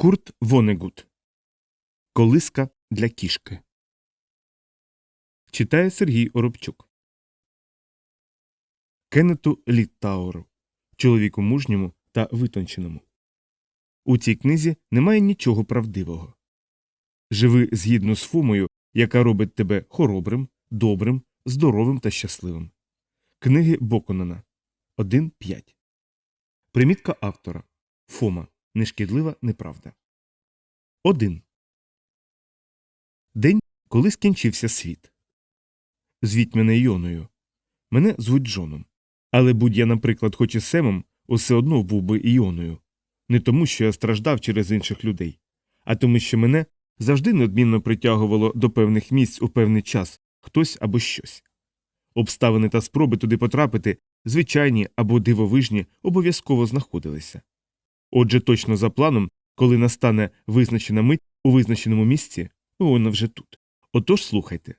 Курт Вонегут. Колиска для кішки. Читає Сергій Оробчук. Кеннету Літтауру. Чоловіку мужньому та витонченому. У цій книзі немає нічого правдивого. Живи згідно з фумою, яка робить тебе хоробрим, добрим, здоровим та щасливим. Книги Боконана 1.5. Примітка автора. Фома. Нешкідлива неправда. 1. День, коли скінчився світ. Звіть мене Йоною. Мене звуть Джоном. Але будь я, наприклад, хоч і Семом, усе одно був би Іоною. Не тому, що я страждав через інших людей, а тому, що мене завжди неодмінно притягувало до певних місць у певний час хтось або щось. Обставини та спроби туди потрапити, звичайні або дивовижні, обов'язково знаходилися. Отже, точно за планом, коли настане визначена мить у визначеному місці, вона вже тут. Отож слухайте.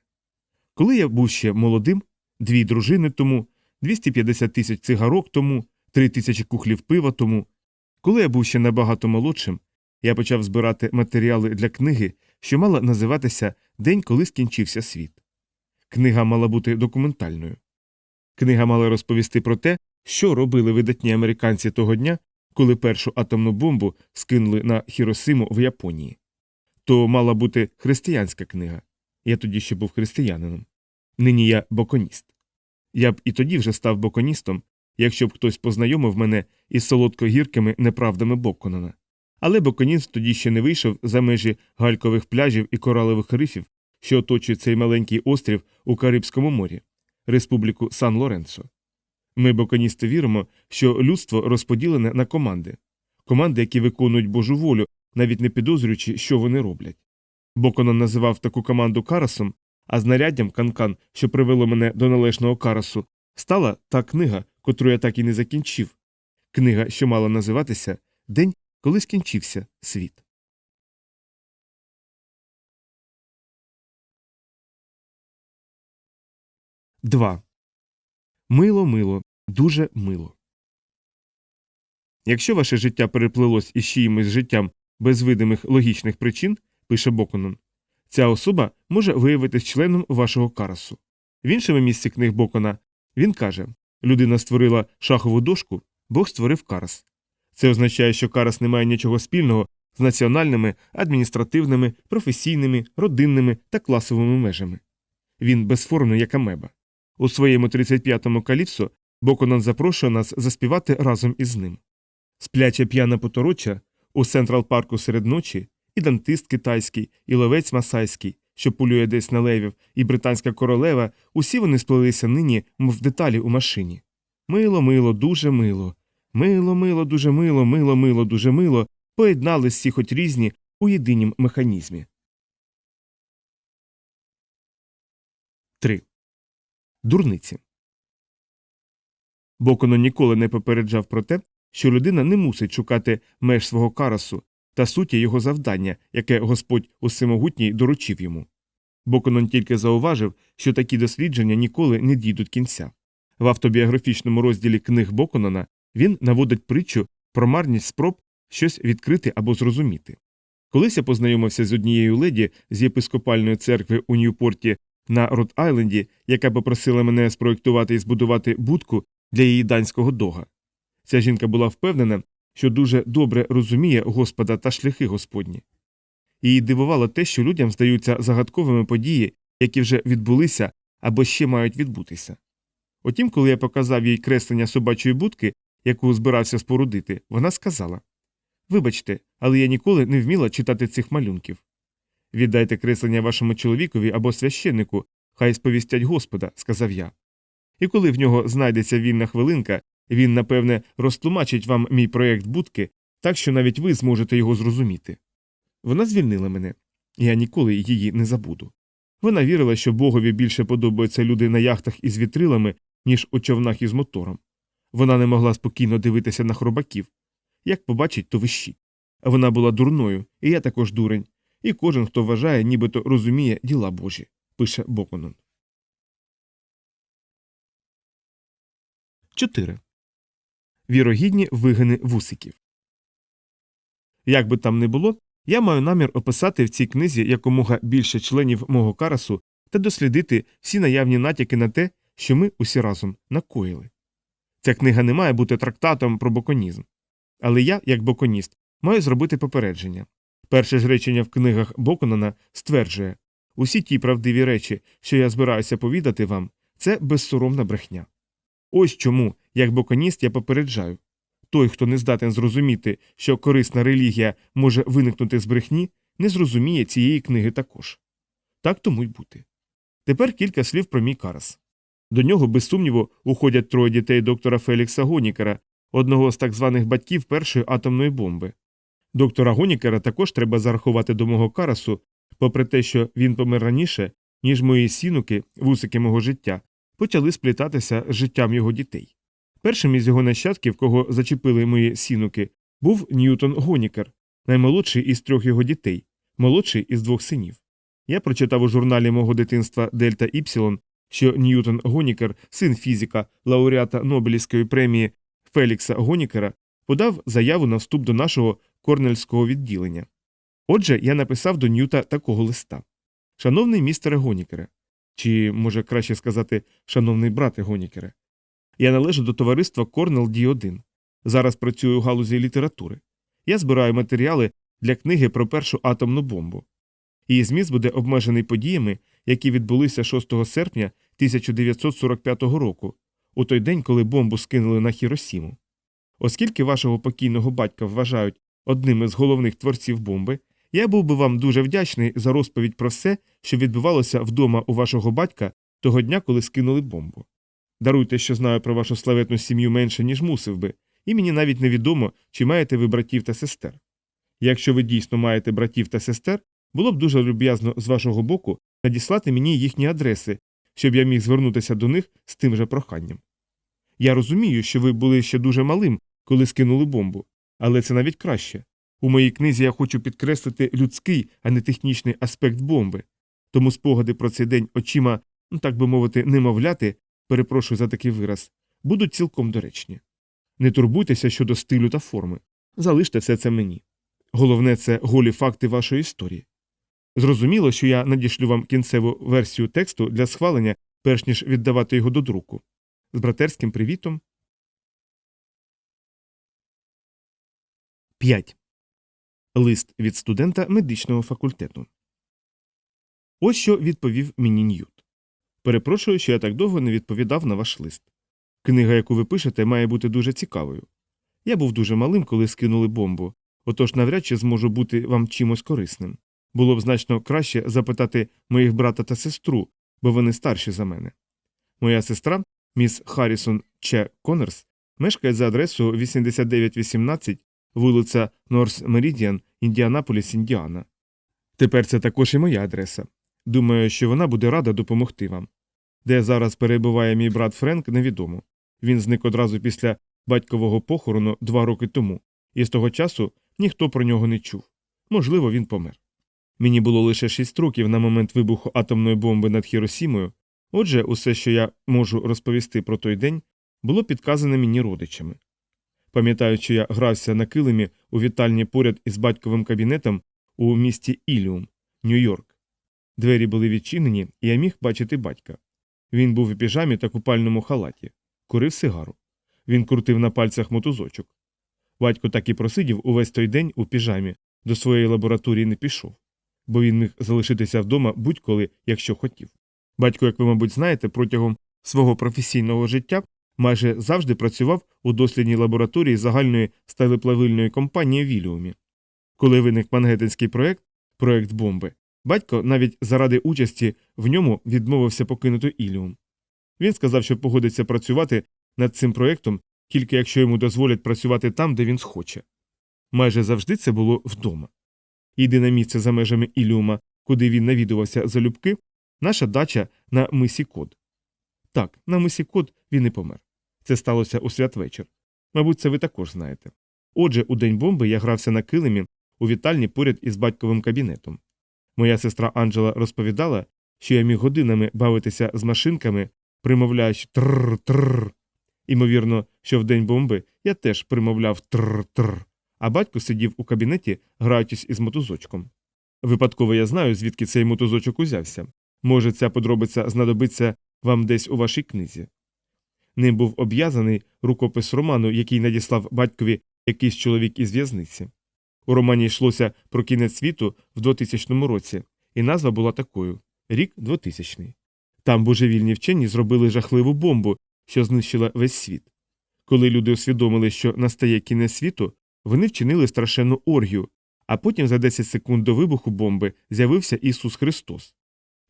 Коли я був ще молодим, дві дружини тому, 250 тисяч цигарок тому, три тисячі кухлів пива тому, коли я був ще набагато молодшим, я почав збирати матеріали для книги, що мала називатися День, коли скінчився світ. Книга мала бути документальною. Книга мала розповісти про те, що робили видатні американці того дня, коли першу атомну бомбу скинули на Хіросиму в Японії. То мала бути християнська книга. Я тоді ще був християнином. Нині я боконіст. Я б і тоді вже став боконістом, якщо б хтось познайомив мене із солодкогіркими неправдами Боконана. Але боконіст тоді ще не вийшов за межі галькових пляжів і коралових рифів, що оточують цей маленький острів у Карибському морі, республіку Сан Лоренцо. Ми, боконісти, віримо, що людство розподілене на команди, команди, які виконують Божу волю, навіть не підозрюючи, що вони роблять. Боконан називав таку команду карасом, а знаряддям канкан, що привело мене до належного карасу, стала та книга, котру я так і не закінчив. Книга, що мала називатися День, коли скінчився світ. Два. Мило, мило, дуже мило. Якщо ваше життя переплилось із чиїмось життям без видимих логічних причин, пише Боконон, ця особа може виявитись членом вашого карасу. В іншому місці книг Бокона він каже людина створила шахову дошку, Бог створив карас. Це означає, що карас не має нічого спільного з національними, адміністративними, професійними, родинними та класовими межами. Він безформний, як амеба. У своєму 35-му каліпсо Боконан запрошує нас заспівати разом із ним. Спляча п'яна потороча у Централ парку серед ночі, і дантист китайський, і ловець масайський, що полює десь на левів, і британська королева, усі вони сплелися нині, мов деталі у машині. Мило, мило, дуже мило. Мило, мило, дуже мило, мило, мило, дуже мило, поєднались всі хоч різні у єдинім механізмі. 3. Дурниці. Боконо ніколи не попереджав про те, що людина не мусить шукати меж свого карасу та суті його завдання, яке Господь усемогутній доручив йому. Боконон тільки зауважив, що такі дослідження ніколи не дійдуть кінця. В автобіографічному розділі книг Боконона він наводить притчу про марність спроб щось відкрити або зрозуміти. Колись я познайомився з однією леді з єпископальної церкви у Ньюпорті на Рот Айленді, яка попросила мене спроєктувати і збудувати будку для її данського дога. Ця жінка була впевнена, що дуже добре розуміє Господа та шляхи Господні. Її дивувало те, що людям здаються загадковими події, які вже відбулися або ще мають відбутися. Утім, коли я показав їй креслення собачої будки, яку збирався спорудити, вона сказала Вибачте, але я ніколи не вміла читати цих малюнків. Віддайте креслення вашому чоловікові або священнику, хай сповістять Господа, сказав я. І коли в нього знайдеться вільна хвилинка, він, напевне, розтлумачить вам мій проєкт будки, так що навіть ви зможете його зрозуміти. Вона звільнила мене, я ніколи її не забуду. Вона вірила, що Богові більше подобаються люди на яхтах із вітрилами, ніж у човнах із мотором. Вона не могла спокійно дивитися на хробаків. Як побачить, то вищить. Вона була дурною, і я також дурень, і кожен, хто вважає, нібито розуміє діла Божі, пише Боконон. 4. Вірогідні вигини вусиків. Як би там не було, я маю намір описати в цій книзі якомога більше членів мого карасу та дослідити всі наявні натяки на те, що ми усі разом накоїли. Ця книга не має бути трактатом про боконізм. Але я, як боконіст, маю зробити попередження. Перше ж речення в книгах Боконана стверджує усі ті правдиві речі, що я збираюся повідати вам, це безсоромна брехня. Ось чому, як боконіст, я попереджаю той, хто не здатен зрозуміти, що корисна релігія може виникнути з брехні, не зрозуміє цієї книги також. Так тому й бути. Тепер кілька слів про мій карас. До нього, без сумніву, уходять троє дітей доктора Фелікса Гонікера, одного з так званих батьків першої атомної бомби. Доктора Гонікера також треба зарахувати до мого карасу, попри те, що він помер раніше, ніж мої сінуки, вусики мого життя, почали сплітатися з життям його дітей. Першим із його нащадків, кого зачепили мої сінуки, був Ньютон Гонікер, наймолодший із трьох його дітей, молодший із двох синів. Я прочитав у журналі мого дитинства Дельта Іпсилон, що Ньютон Гонікер, син фізика, лауреата Нобелівської премії Фелікса Гонікера, подав заяву на вступ до нашого корнельського відділення. Отже, я написав до Ньюта такого листа: Шановний містере Гонікере, чи може краще сказати, шановний брате Гонікере, я належу до товариства Корнел Ді 1 Зараз працюю у галузі літератури. Я збираю матеріали для книги про першу атомну бомбу. Її зміст буде обмежений подіями, які відбулися 6 серпня 1945 року, у той день, коли бомбу скинули на Хіросіму. Оскільки вашого покійного батька вважають одним із головних творців бомби, я був би вам дуже вдячний за розповідь про все, що відбувалося вдома у вашого батька того дня, коли скинули бомбу. Даруйте, що знаю про вашу славетну сім'ю менше, ніж мусив би, і мені навіть невідомо, чи маєте ви братів та сестер. Якщо ви дійсно маєте братів та сестер, було б дуже люб'язно з вашого боку надіслати мені їхні адреси, щоб я міг звернутися до них з тим же проханням. Я розумію, що ви були ще дуже малим, коли скинули бомбу, але це навіть краще. У моїй книзі я хочу підкреслити людський, а не технічний аспект бомби, тому спогади про цей день очима, ну так би мовити, немовляти, перепрошую за такий вираз, будуть цілком доречні. Не турбуйтеся щодо стилю та форми. Залиште все це мені. Головне це голі факти вашої історії. Зрозуміло, що я надішлю вам кінцеву версію тексту для схвалення, перш ніж віддавати його до друку. З братерським привітом. 5. Лист від студента медичного факультету. Ось що відповів мені Ньют. Перепрошую, що я так довго не відповідав на ваш лист. Книга, яку ви пишете, має бути дуже цікавою. Я був дуже малим, коли скинули бомбу, отож навряд чи зможу бути вам чимось корисним. Було б значно краще запитати моїх брата та сестру, бо вони старші за мене. Моя сестра, міс Харрісон Че Коннорс, мешкає за адресою 8918 вулиця Норс Меридіан, Індіанаполіс, Індіана. Тепер це також і моя адреса. Думаю, що вона буде рада допомогти вам. Де зараз перебуває мій брат Френк, невідомо. Він зник одразу після батькового похорону два роки тому, і з того часу ніхто про нього не чув. Можливо, він помер. Мені було лише шість років на момент вибуху атомної бомби над Хіросімою, отже, усе, що я можу розповісти про той день, було підказане мені родичами. Пам'ятаю, що я грався на килимі у вітальні поряд із батьковим кабінетом у місті Іліум, Нью-Йорк. Двері були відчинені, і я міг бачити батька. Він був у піжамі та купальному халаті, курив сигару. Він крутив на пальцях мотузочок. Батько так і просидів увесь той день у піжамі, до своєї лабораторії не пішов, бо він міг залишитися вдома будь-коли, якщо хотів. Батько, як ви, мабуть, знаєте, протягом свого професійного життя майже завжди працював у дослідній лабораторії загальної сталеплавильної компанії в Віліумі. Коли виник мангеттенський проект, проект бомби, батько навіть заради участі в ньому відмовився покинути Іліум. Він сказав, що погодиться працювати над цим проектом, тільки якщо йому дозволять працювати там, де він схоче. Майже завжди це було вдома. Єдине місце за межами Іліума, куди він навідувався залюбки, наша дача на мисі Код. Так, на мисі Код він і помер. Це сталося у святвечір. Мабуть, це ви також знаєте. Отже, у день бомби я грався на килимі у вітальні поряд із батьковим кабінетом. Моя сестра Анджела розповідала, що я міг годинами бавитися з машинками, примовляючи трр трр. Імовірно, що в день бомби я теж примовляв трр трр, а батько сидів у кабінеті, граючись із мотузочком. Випадково я знаю, звідки цей мотузочок узявся. Може, ця подробиця знадобиться вам десь у вашій книзі. Ним був обв'язаний рукопис роману, який надіслав батькові якийсь чоловік із в'язниці. У романі йшлося про кінець світу в 2000 році, і назва була такою рік 2000. Там божевільні вчені зробили жахливу бомбу, що знищила весь світ. Коли люди усвідомили, що настає кінець світу, вони вчинили страшенну оргію, а потім за 10 секунд до вибуху бомби з'явився Ісус Христос.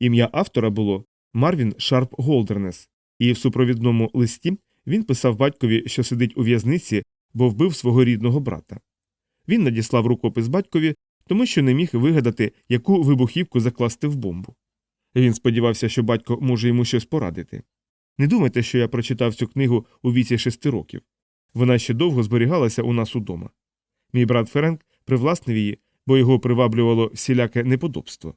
Ім'я автора було Марвін Шарп Голдернес, і в супровідному листі він писав батькові, що сидить у в'язниці, бо вбив свого рідного брата. Він надіслав рукопис батькові, тому що не міг вигадати, яку вибухівку закласти в бомбу. Він сподівався, що батько може йому щось порадити. Не думайте, що я прочитав цю книгу у віці шести років. Вона ще довго зберігалася у нас удома. Мій брат Френк привласнив її, бо його приваблювало всіляке неподобство.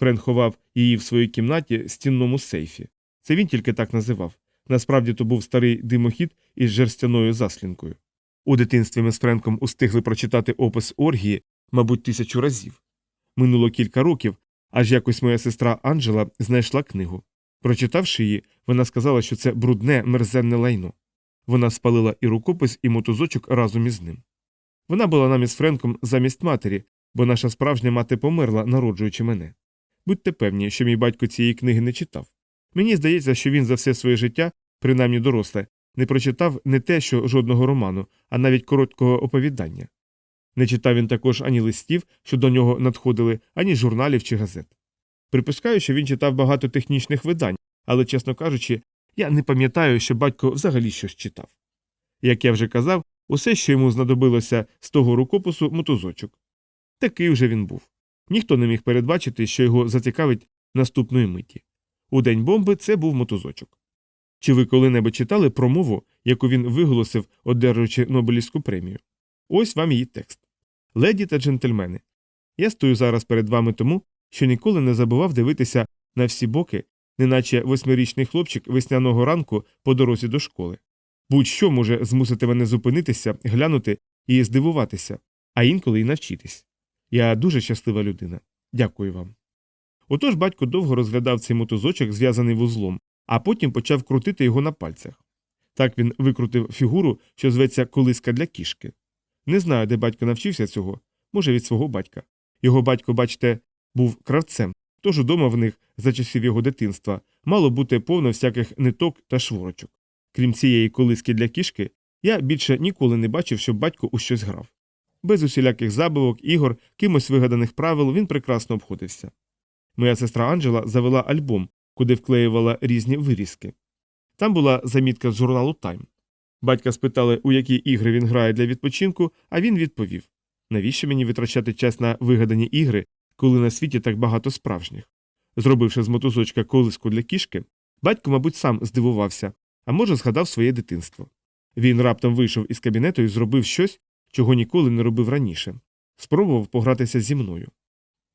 Френк ховав її в своїй кімнаті стінному сейфі. Це він тільки так називав. Насправді то був старий димохід із жерстяною заслінкою. У дитинстві ми з Френком устигли прочитати опис оргії, мабуть, тисячу разів. Минуло кілька років, аж якось моя сестра Анджела знайшла книгу. Прочитавши її, вона сказала, що це брудне, мерзенне лайно. Вона спалила і рукопис, і мотузочок разом із ним. Вона була нам із Френком замість матері, бо наша справжня мати померла, народжуючи мене. Будьте певні, що мій батько цієї книги не читав. Мені здається, що він за все своє життя, принаймні доросле, не прочитав не те, що жодного роману, а навіть короткого оповідання. Не читав він також ані листів, що до нього надходили, ані журналів чи газет. Припускаю, що він читав багато технічних видань, але, чесно кажучи, я не пам'ятаю, що батько взагалі щось читав. Як я вже казав, усе, що йому знадобилося з того рукопису, мотузочок. Такий вже він був. Ніхто не міг передбачити, що його зацікавить наступної миті. У день бомби це був мотузочок. Чи ви коли-небудь читали промову, яку він виголосив, одержуючи Нобелівську премію? Ось вам її текст. Леді та джентльмени. Я стою зараз перед вами тому, що ніколи не забував дивитися на всі боки, неначе восьмирічний хлопчик весняного ранку по дорозі до школи. Будь-що може змусити мене зупинитися, глянути і здивуватися, а інколи й навчитись. Я дуже щаслива людина. Дякую вам. Отож батько довго розглядав цей мотузочок, зв'язаний вузлом, а потім почав крутити його на пальцях. Так він викрутив фігуру, що зветься колиска для кішки. Не знаю, де батько навчився цього, може, від свого батька. Його батько, бачите, був кравцем, тож удома в них, за часів його дитинства, мало бути повно всяких ниток та шворочок. Крім цієї колиски для кішки, я більше ніколи не бачив, щоб батько у щось грав. Без усіляких забавок, ігор, кимось вигаданих правил він прекрасно обходився. Моя сестра Анджела завела альбом, куди вклеювала різні вирізки. Там була замітка з журналу Тайм. Батька спитали, у які ігри він грає для відпочинку, а він відповів навіщо мені витрачати час на вигадані ігри, коли на світі так багато справжніх. Зробивши з мотузочка колиску для кішки, батько, мабуть, сам здивувався, а може, згадав своє дитинство. Він раптом вийшов із кабінету і зробив щось, чого ніколи не робив раніше спробував погратися зі мною.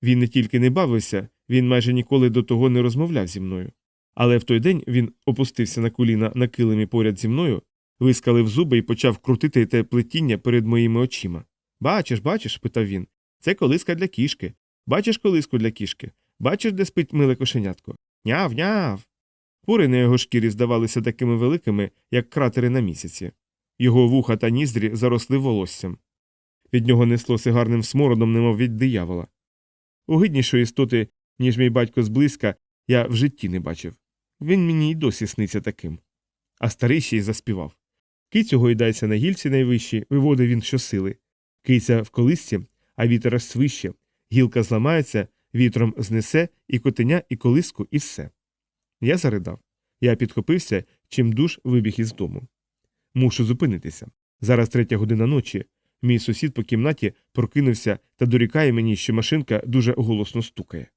Він не тільки не бавився, він майже ніколи до того не розмовляв зі мною. Але в той день він опустився на коліна на килимі поряд зі мною, вискалив зуби і почав крутити те плетіння перед моїми очима. Бачиш, бачиш? питав він. Це колиска для кішки. Бачиш колиску для кішки? Бачиш, де спить миле кошенятко? Няв, няв. Пори на його шкірі здавалися такими великими, як кратери на місяці. Його вуха та ніздрі заросли волоссям. Від нього несло сигарним смородом, немов від диявола. Огиднішої істоти, ніж мій батько зблизька, я в житті не бачив. Він мені й досі сниться таким. А старий ще й заспівав. Кицю гойдається на гільці найвищій, виводив він щосили. Киця в колисці, а вітер аж свище, гілка зламається, вітром знесе і котеня, і колиску, і все. Я заридав. Я підхопився, чим душ вибіг із дому. Мушу зупинитися. Зараз третя година ночі. Мій сусід по кімнаті прокинувся та дорікає мені, що машинка дуже голосно стукає.